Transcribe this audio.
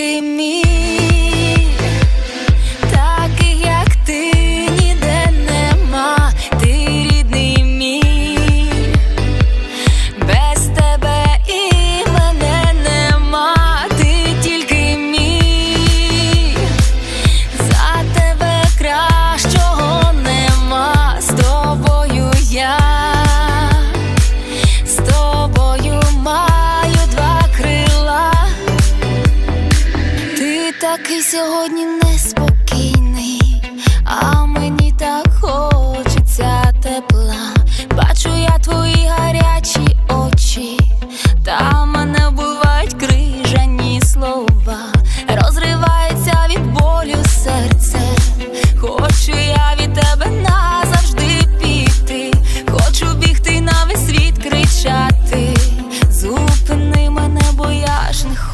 Give me такий сьогодні неспокійний, а мені так хочеться тепла. Бачу я твої гарячі очі, та мене бувають крижані слова, розривається від болю серце, хочу я від тебе назавжди піти, хочу бігти на весь світ кричати. Зупини мене, бо я ж не хочу.